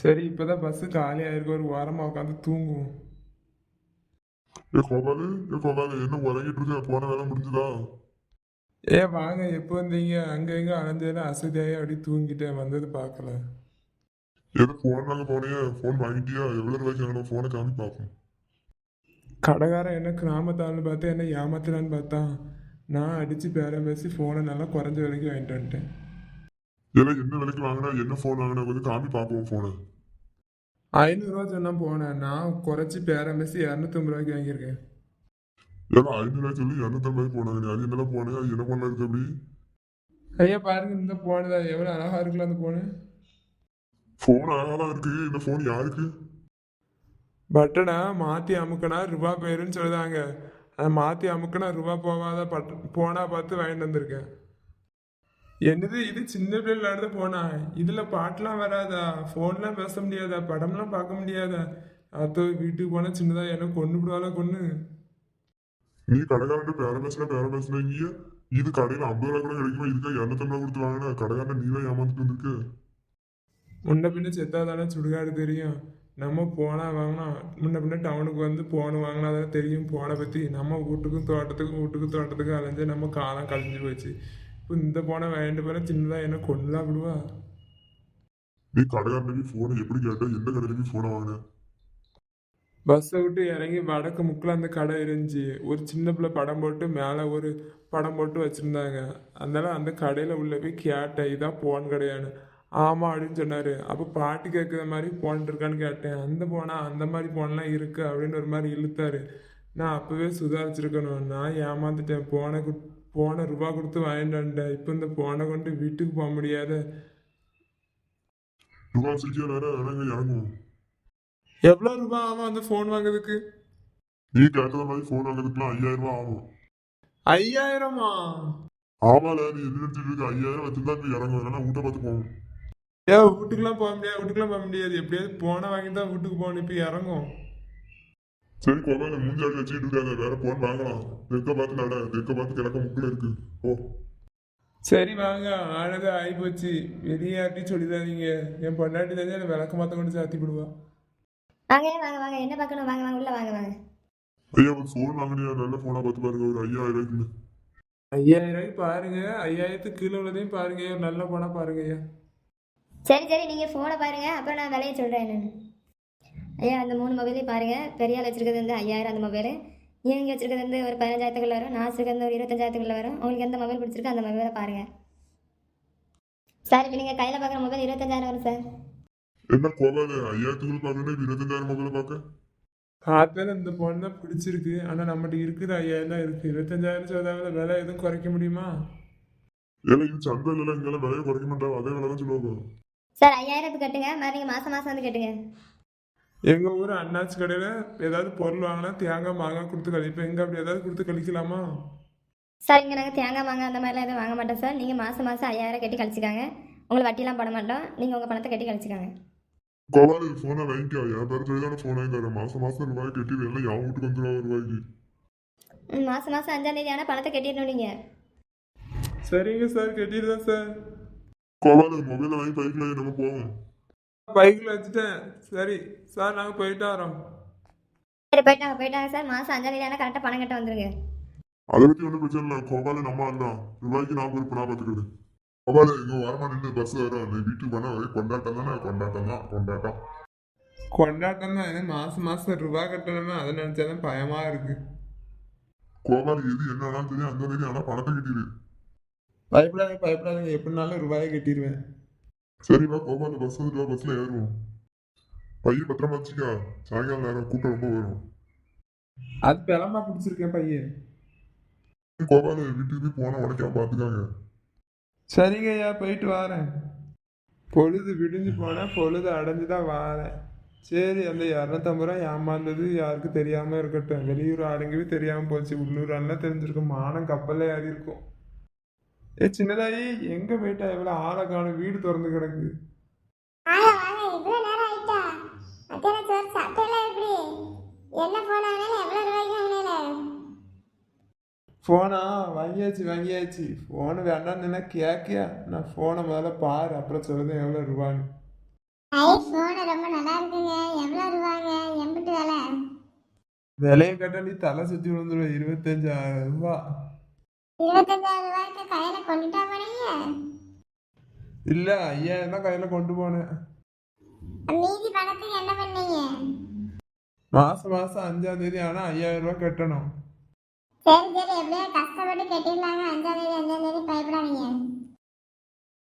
சரி இப்போதான் பஸ்ஸு காலி ஆயிருக்கு. ஒரு வாரமாக உட்காந்து தூங்குவோம். ஏ கோபாலு ஏ கோபாலு என்ன உறங்கிட்டு இருக்க? போன வேலை முடிஞ்சுதா? ஏ வாங்க. எப்போ வந்தீங்க? அங்கே இங்கே அலைஞ்சதில் அசதியாகி அப்படி தூங்கிட்டேன். வந்தது பார்க்கல. ஏதோ ஃபோன் வாங்க போனியே. ஃபோன் வாங்கிட்டியா? எவ்வளோ ரூபாய்க்கு வாங்கணும் ஃபோனை காமி பார்ப்போம் கடைக்காரன் என்ன கிராமத்தாள்னு பார்த்து என்ன ஏமாத்துறான்னு பார்த்தான் நான் அடித்து பேரம் பேசி ஃபோனை நல்லா குறைஞ்ச விலைக்கு வாங்கிட்டு வந்துட்டேன். ஏன்னா என்ன விலைக்கு வாங்கினா என்ன ஃபோன் வாங்கினா கொஞ்சம் காமி பார்ப்போம் ஃபோனை ஐநூறுரூவா சொன்னா போனேன் நான் குறைச்சி பேரம் பேசி இரநூத்தம்பது ரூபாய்க்கு வாங்கியிருக்கேன். ஏன்னா ஐநூறுவா சொல்லி இரநூத்தம்பது போனாங்க அது என்னெல்லாம் போனேன் அது என்ன பண்ண இருக்கு அப்படி? ஐயா பாருங்க இந்த போனு தான். எவ்வளோ அழகாக இருக்குல்ல அந்த போனு ஃபோன் அழகாதான் இருக்கு. இந்த ஃபோன் யாருக்கு? பட்டனை மாற்றி அமுக்கினா ரூபா போயிருன்னு சொல்லுதாங்க. அதை மாற்றி அமுக்கினா ரூபா போகாத பட் போனா பார்த்து வாங்கிட்டு வந்திருக்கேன். என்னது இது சின்ன பிள்ளைல விளையாடுற போனா? இதில் பாட்டெலாம் வராதா? ஃபோன்லாம் பேச முடியாதா? படம்லாம் பார்க்க முடியாதா? அத்தோ வீட்டுக்கு போனால் சின்னதாக என்ன கொண்டு விடுவாளா கொண்டு நீ கடைக்காரன் பேர பேசுன பேர பேசுனீங்க இது கடையில் ஐம்பது ரூபா கூட கிடைக்குமா? இதுக்கு இரநூத்தம்பது கொடுத்து வாங்கின? கடைக்காரன் நீ தான் ஏமாந்துட்டு வந்திருக்கு. முன்ன பின்ன செத்தா தானே சுடுகாடு தெரியும். நம்ம போனா வாங்கினா முன்ன பின்ன டவுனுக்கு வந்து போன வாங்கினா தானே தெரியும். போனை பற்றி நம்ம வீட்டுக்கும் தோட்டத்துக்கும் வீட்டுக்கும் தோட்டத்துக்கும் அலைஞ்சு நம்ம காலம் கழிஞ்சு போச்சு. இந்த போனை வாங்கிட்டு போனால் சின்னதாக என்ன கொண்டுலாம் விடுவா? நீ கடைக்காரனுக்கு ஃபோனை எப்படி கேட்ட எந்த போய் ஃபோனை வாங்கின? பஸ்ஸை விட்டு இறங்கி வடக்கு முக்கில் அந்த கடை இருந்துச்சு. ஒரு சின்ன பிள்ளை படம் போட்டு மேலே ஒரு படம் போட்டு வச்சுருந்தாங்க. அதனால அந்த கடையில் உள்ள போய் கேட்டேன் இதான் போன் கடையான்னு. ஆமாம் அப்படின்னு சொன்னார். அப்போ பாட்டு கேட்குற மாதிரி போன் இருக்கான்னு கேட்டேன். அந்த போனா அந்த மாதிரி போன்லாம் இருக்கு அப்படின்னு ஒரு மாதிரி இழுத்தாரு. நான் அப்போவே சுதாரிச்சிருக்கணும் நான் ஏமாந்துட்டேன். போனை கு போனை ரூபா கொடுத்து வாங்கிட்டு வந்துட்டேன். இப்போ இந்த போனை கொண்டு வீட்டுக்கு போக முடியாத ரூபா வச்சிருக்கியா வேற வேணாங்க இறங்கும் எவ்வளோ ரூபா ஆகும் அந்த ஃபோன் வாங்குறதுக்கு? நீ கேட்டத மாதிரி ஃபோன் வாங்குறதுக்குலாம் ஐயாயிரம் ரூபாய் ஆகும். ஐயாயிரமா? ஆமால நீ நினைச்சிட்டு இருக்க. ஐயாயிரம் வச்சிருந்தா நீ இறங்கும். இல்லைன்னா வீட்டை பார்த்து போகும் ஏ வீட்டுக்குலாம் போக முடியாது. வீட்டுக்குலாம் போக முடியாது. எப்படியாவது போனை வாங்கி தான் வீட்டுக்கு போகணும். இப்போ இறங்கும். சரி கோபால மூஞ்சாடி வச்சுட்டு இருக்காத. வேற போன் வாங்கலாம். தெற்க பார்த்து நட தெற்க பார்த்து கிழக்க முக்கில் இருக்கு. ஓ சரி வாங்க. ஆனது ஆகிப்போச்சு வெளியாட்டி சொல்லிடாதீங்க. என் பொண்டாட்டி தெரிஞ்சு எனக்கு விளக்க மாத்த கொண்டு சாத்தி விடுவா. வாங்க வாங்க வாங்க. என்ன பார்க்கணும்? வாங்க வாங்க. உள்ள வாங்க வாங்க. ஐயா ஒரு ஃபோன் வாங்கினியா? நல்ல ஃபோனா பார்த்து பாருங்க. ஒரு ஐயாயிரம் ரூபாய்க்கு ஐயாயிரம் ரூபாய்க்கு பாருங்க. ஐயாயிரத்துக்கு கீழே உள்ளதையும் பாருங்க. நல்ல போனா பாருங்க ஐயா. சரி சரி. நீங்கள் ஃபோனை பாருங்க. அப்புறம் நான் விலையை சொல்கிறேன் என்னன்னு. ஐயா அந்த மூணு மொபைலையும் பாருங்க. பெரிய ஆள் வச்சிருக்கிறது வந்து ஐயாயிரம் அந்த மொபைல். நீங்கள் வச்சிருக்கிறது வந்து ஒரு பதினஞ்சாயிரத்துக்குள்ள வரும். நான் வச்சிருக்கிறது ஒரு இருபத்தஞ்சாயிரத்துக்குள்ள வரும். உங்களுக்கு எந்த மொபைல் பிடிச்சிருக்கோ அந்த மொபைலை பாருங்க. சார் இப்போ நீங்கள் கையில் பார்க்குற மொபைல் இருபத்தஞ்சாயிரம் வரும் சார். என்ன கோபால ஐயாயிரத்துக்குள்ள பார்க்கணும் இருபத்தஞ்சாயிரம் மொபைல பார்க்க பார்த்தேன் இந்த போன் தான் பிடிச்சிருக்கு. ஆனால் நம்மகிட்ட இருக்குது ஐயாயிரம் தான் இருக்குது இருபத்தஞ்சாயிரம் சொல்றாங்க விலை எதுவும் குறைக்க முடியுமா? ஏன்னா இது சந்தையில் இங்கெல்லாம் விலையை குறைக்க மாட்டாங்க அதே விலை தான் சொல்லுவாங்க. சார் ஐயாயிரத்துக்கு கட்டுங்க. மாதிரி நீங்கள் மாதம் மாதம் வந்து கட்டுங்க. எங்கள் ஊர் அண்ணாச்சி கடையில் ஏதாவது பொருள் வாங்கினா தேங்காய் மாங்காய் கொடுத்து கழிப்பேன் எங்கே அப்படி ஏதாவது கொடுத்து கழிக்கலாமா? சார் இங்கே நாங்கள் தேங்காய் மாங்காய் அந்த மாதிரிலாம் எதுவும் வாங்க மாட்டோம் சார். நீங்கள் மாதம் மாதம் ஐயாயிரம் கட்டி கழிச்சிக்காங்க. உங்களுக்கு வட்டிலாம் போட மாட்டோம். நீங்கள் உங்கள் பணத்தை கட்டி கழிச்சிக்காங்க. இது ஃபோனை வாங்கிக்கோ. என் பேர் சொல்லி தானே ஃபோன் வாங்கி தரேன் மாசம் மாசம் ரூபாய் கட்டி எல்லாம் என் வீட்டுக்கு வந்துடுவா ரூபாய்க்கு. மாதம் மாதம் அஞ்சாம் தேதி ஆனால் பணத்தை கட்டிடணும் நீங்கள் சரிங்க சார் கட்டிடுதான் சார். கோபால மொபைலை வாங்கி பைக்கில் நம்ம போவோம். பைக்கில் வச்சுட்டேன். சரி சார் நாங்கள் போயிட்டு வரோம். சரி போயிட்டாங்க போயிட்டாங்க சார் மாதம் அஞ்சாம் தேதி ஆனால் கரெக்டாக பணம் கட்ட வந்துருங்க. அதை பத்தி ஒன்றும் பிரச்சனை இல்லை. கோபால நம்ம ஆள்தான் ரூபாய்க்கு நான் பொறுப்பு நான் பார்த்துக்கிறது கோபால இங்க வரமா நின்று பஸ் வரும் நீ வீட்டுக்கு போனா ஒரே கொண்டாட்டம் தானே? கொண்டாட்டம் தான். கொண்டாட்டம். கொண்டாட்டம் தான். எனக்கு மாதம் மாதம் ரூபா கட்டணுமே அதை நினச்சா தான் பயமாக இருக்குது கோபால் எது என்னன்னா தெரியும். அந்த தேதி ஆனா பணத்தை கட்டிடு. பயப்படாதீங்க பயப்படாதீங்க. எப்படினாலும் ரூபாயை கட்டிடுவேன். சரிப்பா கோபால பஸ் வந்துட்டு பஸ்ல ஏறுவோம். பையன் பத்திரமா வச்சுக்கா சாயங்காலம் நேரம் கூட்டம் ரொம்ப வரும். அது பலமா பிடிச்சிருக்கேன் பையன் கோபால வீட்டுக்கு போய் போனா உடைக்காம பாத்துக்காங்க சரிங்க ஐயா போயிட்டு வரேன். பொழுது விடிஞ்சு போனால் பொழுது அடைஞ்சு தான் வாரேன். சரி அந்த இரநூத்தம்பது ரூபா ஏமாந்தது யாருக்கும் தெரியாமல் இருக்கட்டும். வெளியூர் ஆளுங்கவே தெரியாமல் போச்சு. உள்ளூர் ஆளுலாம் தெரிஞ்சிருக்கும். மானம் கப்பலில் ஏறி இருக்கும் ஏ சின்னதாயி எங்கே போயிட்டா? இவ்வளோ ஆளை காணும் வீடு திறந்து கிடக்கு. எவ்வளோ ஃபோனா வாங்கியாச்சு வாங்கியாச்சு. ஃபோனு வேண்டாம்னு என்ன கேட்கியா? நான் ஃபோனை முதல்ல பாரு அப்புறம் சொல்லுதேன் எவ்வளோ ரூபான்னு. ஐ போன் ரொம்ப நல்லா இருக்குங்க. எவ்வளவு ரூபாங்க? எம்பிட்டு வேலை. விலையை கேட்டா நீ தலை சுத்தி விழுந்துருவ. இருபத்தஞ்சாயிரம் ரூபாய் இருபத்தஞ்சாயிரம் ரூபாய்க்கு கையில கொண்டுட்டா போனீங்க இல்ல ஐயாயிரம் தான் கையில கொண்டு போனேன். மீதி பணத்துக்கு என்ன பண்ணீங்க? மாசம் மாசம் அஞ்சாம் தேதி ஆனா ஐயாயிரம் ரூபாய் கட்டணும். சரி சரி எப்படியோ கஷ்டப்பட்டு கட்டிடலாங்க அஞ்சாம் தேதி அஞ்சாம் தேதி பயப்படாதீங்க.